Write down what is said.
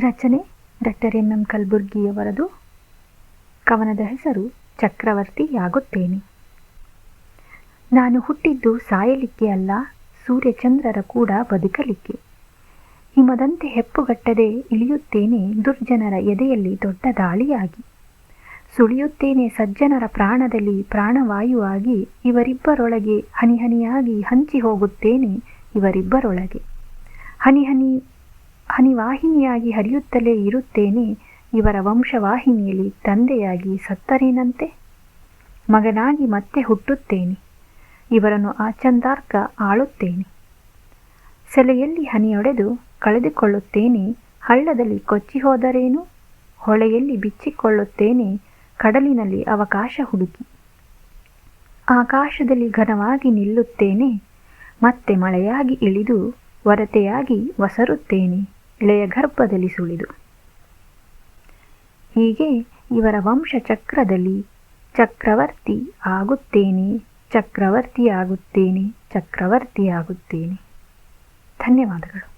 ರಚನೆ, doctor M M ಕಲಬುರ್ಗಿಯವರದು. ಕವನದ ಹೆಸರು ಚಕ್ರವರ್ತಿಯಾಗುತ್ತೇನೆ ನಾನು ಹುಟ್ಟಿದ್ದು ಸಾಯಲಿಕ್ಕೆ ಅಲ್ಲ, ಸೂರ್ಯಚಂದ್ರರ ಕೂಡ ಬದುಕಲಿಕ್ಕೆ. ಹಿಮದಂತೆ ಹೆಪ್ಪುಗಟ್ಟದೆ ಇಳಿಯುತ್ತೇನೆ ದುರ್ಜನರ ಎದೆಯಲ್ಲಿ ದೊಡ್ಡ ದಾಳಿಯಾಗಿ. ಸುಳಿಯುತ್ತೇನೆ ಸಜ್ಜನರ ಪ್ರಾಣದಲ್ಲಿ ಪ್ರಾಣವಾಯುವಾಗಿ, ಇವರಿಬ್ಬರೊಳಗೆ ಹನಿಹನಿಯಾಗಿ ಹಂಚಿ ಹೋಗುತ್ತೇನೆ ಇವರಿಬ್ಬರೊಳಗೆ. ಹನಿ ಹನಿ ಹನಿವಾಹಿನಿಯಾಗಿ ಹರಿಯುತ್ತಲೇ ಇರುತ್ತೇನೆ. ಇವರ ವಂಶವಾಹಿನಿಯಲ್ಲಿ ತಂದೆಯಾಗಿ ಸತ್ತರೇನಂತೆ? ಮಗನಾಗಿ ಮತ್ತೆ ಹುಟ್ಟುತ್ತೇನೆ. ಇವರನ್ನು ಆಚಂದಾರ್ಕ ಆಳುತ್ತೇನೆ. ಸೆಲೆಯಲ್ಲಿ ಹನಿಯೊಡೆದು ಕಳೆದುಕೊಳ್ಳುತ್ತೇನೆ. ಹಳ್ಳದಲ್ಲಿ ಕೊಚ್ಚಿ ಹೋದರೇನು ಹೊಳೆಯಲ್ಲಿ ಬಿಚ್ಚಿಕೊಳ್ಳುತ್ತೇನೆ. ಕಡಲಿನಲ್ಲಿ ಅವಕಾಶ ಹುಡುಕಿ. ಆಕಾಶದಲ್ಲಿ ಘನವಾಗಿ ನಿಲ್ಲುತ್ತೇನೆ. ಮತ್ತೆ ಮಳೆಯಾಗಿ ಇಳಿದು, ಒರತೆಯಾಗಿ ಒಸರುತ್ತೇನೆ. ಇಳೆಯ ಗರ್ಭದಲ್ಲಿ ಸುಳಿದು. ಹೀಗೆ ಇವರ ವಂಶ ಚಕ್ರದಲ್ಲಿ ಚಕ್ರವರ್ತಿ ಆಗುತ್ತೇನೆ ಚಕ್ರವರ್ತಿಯಾಗುತ್ತೇನೆ ಚಕ್ರವರ್ತಿಯಾಗುತ್ತೇನೆ. ಧನ್ಯವಾದಗಳು.